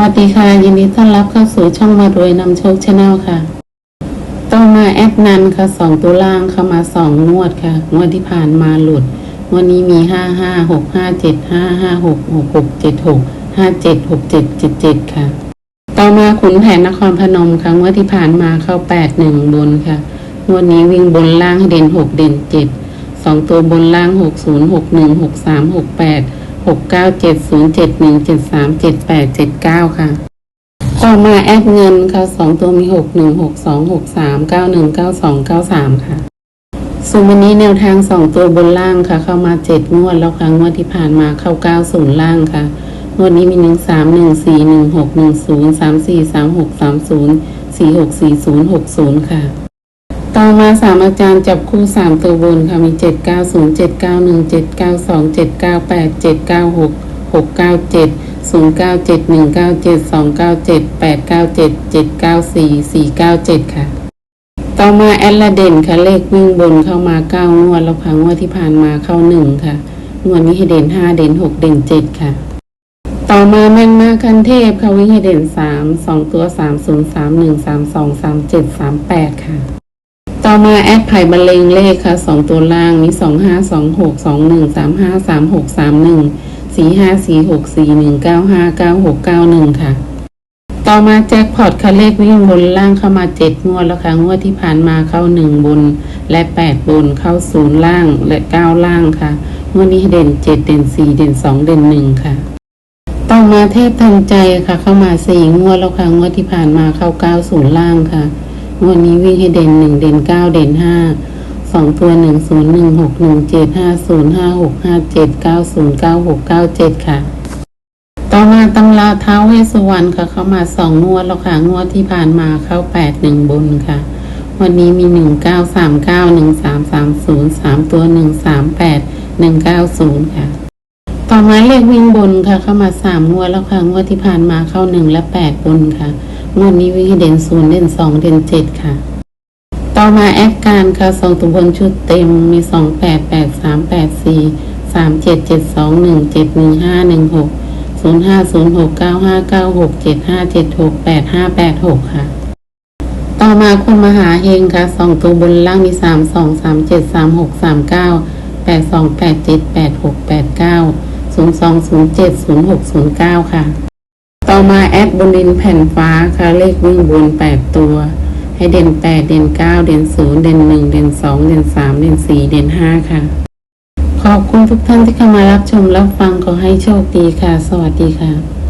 วัสดีค่ะ ยินดีต้อนรับเข้าสู่ช่องมารวยนำโชคชาแนลค่ะ ต่อมาแอดนันค่ะสองตัวล่างเข้ามาสองงวดค่ะงวดที่ผ่านมาหลุดงวันนี้มีห้าห้าหกห้าเจ็ดห้าห้าหกหกหกเจ็ดหกห้าเจ็ดหกเจ็ดเจ็ดเจ็ดค่ะ ต่อมาขุนแผนนครพนมค่ะงวดที่ผ่านมาเข้าแปดหนึ่งบนค่ะงวดนี้วิ่งบนล่างให้เด่นหกเด่นเจ็ดสองตัวบนล่างหกศูนย์หกหนึ่งหกสามหกแปด หกเก้าเจ็ดศูนย์เจ็ดหนึ่งเจ็ดสามเจ็ดแปดเจ็ดเก้าค่ะ ต่อมาแอดเงินค่ะสองตัวมีหกหนึ่งหกสองหกสามเก้าหนึ่งเก้าสองเก้าสามค่ะส่วนวันนี้แนวทางสองตัวบนล่างค่ะ เข้ามาเจ็ดงวดแล้วค่ะงวดที่ผ่านมาเข้าเก้าศูนย์ล่างค่ะงวดนี้มีหนึ่งสามหนึ่งสี่หนึ่งหกหนึ่งศูนย์สามสี่สามหกสามศูนย์สี่หกสี่ศูนย์หกศูนย์ค่ะ ต่อมาสามอาจารย์จับคู่สามตัวบนค่ะมีเจ็ดเก้าศูนย์เจ็ดเก้าหนึ่งเจ็ดเก้าสองเจ็ดเก้าแปดเจ็ดเก้าหกหกเก้าเจ็ดศูนย์เก้าเจ็ดหนึ่งเก้าเจ็ดสองเก้าเจ็ดแปดเก้าเจ็ดเจ็ดเก้าสี่สี่เก้าเจ็ดค่ะ ต่อมาแอดละเด่นค่ะเลขวิ่งบนเข้ามาเก้างวดแล้วค่ะงวดที่ผ่านมาเข้าหนึ่งค่ะงวดนี้ให้เด่นห้าเด่นหกเด่นเจ็ดค่ะ ต่อมาแม่นมากคันเทพค่ะวิ่งให้เด่นสามสองตัวสามศูนย์สามหนึ่งสามสองสามเจ็ดสามแปดค่ะ ต่อมาแอดไผ่บรรเลงเลขค่ะสองตัวล่างมีสองห้าสองหกสองหนึ่งสามห้าสามหกสามหนึ่งสี่ห้าสี่หกสี่หนึ่งเก้าห้าเก้าหกเก้าหนึ่งค่ะ ต่อมาแจ็คพอตค่ะเลขวิ่งบนล่างเข้ามาเจ็ดงวดแล้วค่ะงวดที่ผ่านมาเข้าหนึ่งบน และแปดบนเข้าศูนย์ล่างและเก้าล่างค่ะงวดนี้เด่นเจ็ดเด่นสี่เด่นสองเด่นหนึ่งค่ะต่อมาเทพทันใจค่ะเข้ามาสี่งวดแล้วค่ะงวดที่ผ่านมาเข้าเก้าศูนย์ล่างค่ะ งวดนี้วิ่งให้เด่นหนึ่งเด่นเก้าเด่นห้าสองตัวหนึ่งศูนย์หนึ่งหกหนึ่งเจ็ดห้าศูนย์ห้าหกห้าเจ็ดเก้าศูนย์เก้าหกเก้าเจ็ดค่ะ ต่อมาตำราเท้าเวสสุวรรณค่ะ เข้ามาสองงวดแล้วค่ะงวดที่ผ่านมาเข้าแปดหนึ่งบนค่ะ วันนี้มีหนึ่งเก้าสามเก้าหนึ่งสามสามศูนย์สามตัวหนึ่งสามแปดหนึ่งเก้าศูนย์ค่ะ ต่อมาเลขวิ่งบนค่ะ เข้ามาสามงวดแล้วค่ะงวดที่ผ่านมาเข้าหนึ่งและแปดบนค่ะ งวดนี้วิ่งเด่นศูนย์เด่นสองเด่นเจ็ดค่ะ ต่อมาแอดการค่ะสองตัวบนชุดเต็มมีสองแปดแปดสามแปดสี่สามเจ็ดเจ็ดสองหนึ่งเจ็ดหนึ่งห้าหนึ่งหกศูนย์ห้าศูนย์หกเก้าห้าเก้าหกเจ็ดห้าเจ็ดหกแปดห้าแปดหกค่ะ ต่อมาคนมหาเฮงค่ะสองตัวบนล่างมีสามสองสามเจ็ดสามหกสามเก้าแปดสองแปดเจ็ดแปดหกแปดเก้าศูนย์สองศูนย์เจ็ดศูนย์หกศูนย์เก้าค่ะ ต่อมาแอดบนดินแผ่นฟ้าค่ะเลขวิ่งบนแปดตัว ให้เด่นแปดเด่นเก้าเด่นศูนย์เด่นหนึ่งเด่นสองเด่นสามเด่นสี่เด่นห้าค่ะ ขอบคุณทุกท่านที่เข้ามารับชมรับฟังขอให้โชคดีค่ะ สวัสดีค่ะ